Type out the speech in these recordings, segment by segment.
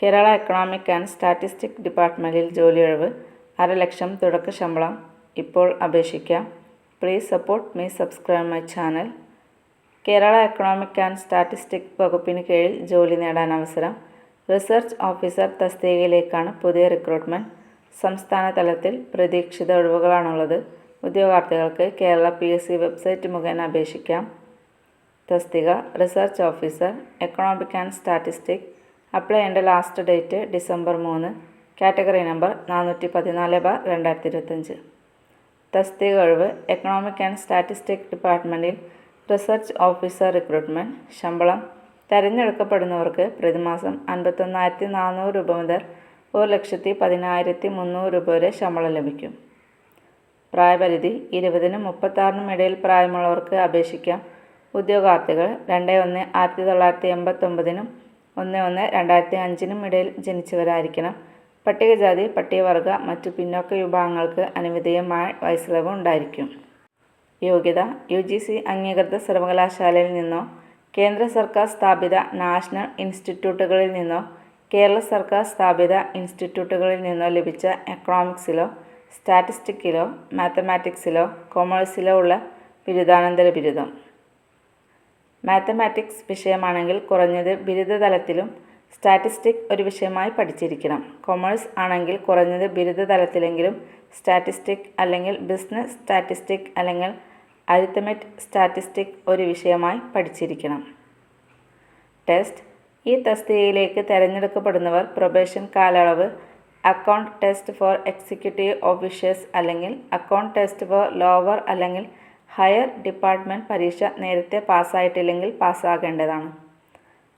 Kerala economic and statistic ഡിപ്പാർട്ട്മെന്റിൽ ജോലിയൊഴിവ് ലക്ഷം തുടക്ക ശമ്പളം. ഇപ്പോൾ അപേക്ഷിക്കാം. Please support me subscribe my channel Kerala economic and statistic വകുപ്പിന് കീഴിൽ ജോലി നേടാൻ അവസരം. റിസർച്ച് ഓഫീസർ തസ്തികയിലേക്കാണ് പുതിയ റിക്രൂട്ട്മെന്റ് സംസ്ഥാന തലത്തിൽ പ്രതീക്ഷിത ഒഴിവുകളാണുള്ളത്. ഉദ്യോഗാർത്ഥികൾക്ക് Kerala P S C website മുഖേന അപേക്ഷിക്കാം. തസ്തിക research officer economic and statistic apply ചെയ്യേണ്ട ലാസ്റ്റ് ഡേറ്റ് ഡിസംബർ മൂന്ന്. കാറ്റഗറി നമ്പർ നാനൂറ്റി പതിനാല് ബാർ രണ്ടായിരത്തി ഇരുപത്തഞ്ച് തസ്തിക ഒഴിവ് എക്കണോമിക് ആൻഡ് സ്റ്റാറ്റിസ്റ്റിക് ഡിപ്പാർട്ട്മെന്റിൽ റിസർച്ച് ഓഫീസർ റിക്രൂട്ട്മെന്റ് ശമ്പളം. തിരഞ്ഞെടുക്കപ്പെടുന്നവർക്ക് പ്രതിമാസം അൻപത്തൊന്നായിരത്തി നാനൂറ് രൂപ മുതൽ ഒരു ലക്ഷത്തി പതിനായിരത്തി മുന്നൂറ് രൂപ വരെ ശമ്പളം ലഭിക്കും. പ്രായപരിധി ഇരുപതിനും മുപ്പത്താറിനും ഇടയിൽ പ്രായമുള്ളവർക്ക് അപേക്ഷിക്കാം. ഉദ്യോഗാർത്ഥികൾ രണ്ട് ഒന്ന് ആയിരത്തി തൊള്ളായിരത്തി എൺപത്തൊമ്പതിനും ഒന്ന് ഒന്ന് രണ്ടായിരത്തി അഞ്ചിനും ഇടയിൽ ജനിച്ചവരായിരിക്കണം. പട്ടികജാതി പട്ടികവർഗ മറ്റു പിന്നോക്ക വിഭാഗങ്ങൾക്ക് അനുവദീയമായ വയസ്സിളവ് ഉണ്ടായിരിക്കും. യോഗ്യത യു ജി സി അംഗീകൃത സർവകലാശാലയിൽ നിന്നോ കേന്ദ്ര സർക്കാർ സ്ഥാപിത നാഷണൽ ഇൻസ്റ്റിറ്റ്യൂട്ടുകളിൽ നിന്നോ കേരള സർക്കാർ സ്ഥാപിത ഇൻസ്റ്റിറ്റ്യൂട്ടുകളിൽ നിന്നോ ലഭിച്ച എക്കണോമിക്സിലോ സ്റ്റാറ്റിസ്റ്റിക്കിലോ മാത്തമാറ്റിക്സിലോ കൊമേഴ്സിലോ ഉള്ള ബിരുദാനന്തര ബിരുദം. മാത്തമാറ്റിക്സ് വിഷയമാണെങ്കിൽ കുറഞ്ഞത് ബിരുദ തലത്തിലും സ്റ്റാറ്റിസ്റ്റിക് ഒരു വിഷയമായി പഠിച്ചിരിക്കണം. കൊമേഴ്സ് ആണെങ്കിൽ കുറഞ്ഞത് ബിരുദ ബിരുദതലത്തിലെങ്കിലും സ്റ്റാറ്റിസ്റ്റിക് അല്ലെങ്കിൽ ബിസിനസ് സ്റ്റാറ്റിസ്റ്റിക് അല്ലെങ്കിൽ അരിത്തമെറ്റ് സ്റ്റാറ്റിസ്റ്റിക് ഒരു വിഷയമായി പഠിച്ചിരിക്കണം. ടെസ്റ്റ്. ഈ തസ്തികയിലേക്ക് തിരഞ്ഞെടുക്കപ്പെടുന്നവർ പ്രൊബേഷൻ കാലയളവ് account test for executive officers അല്ലെങ്കിൽ അക്കൗണ്ട് ടെസ്റ്റ് ഫോർ ലോവർ അല്ലെങ്കിൽ ഹയർ ഡിപ്പാർട്ട്മെന്റ് പരീക്ഷ നേരത്തെ പാസ്സായിട്ടില്ലെങ്കിൽ പാസ്സാകേണ്ടതാണ്.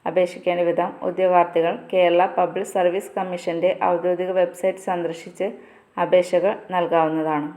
അപേക്ഷിക്കേണ്ട വിധം ഉദ്യോഗാർത്ഥികൾ കേരള പബ്ലിക് സർവീസ് കമ്മീഷന്റെ ഔദ്യോഗിക വെബ്സൈറ്റ് സന്ദർശിച്ച് അപേക്ഷകൾ നൽകാവുന്നതാണ്.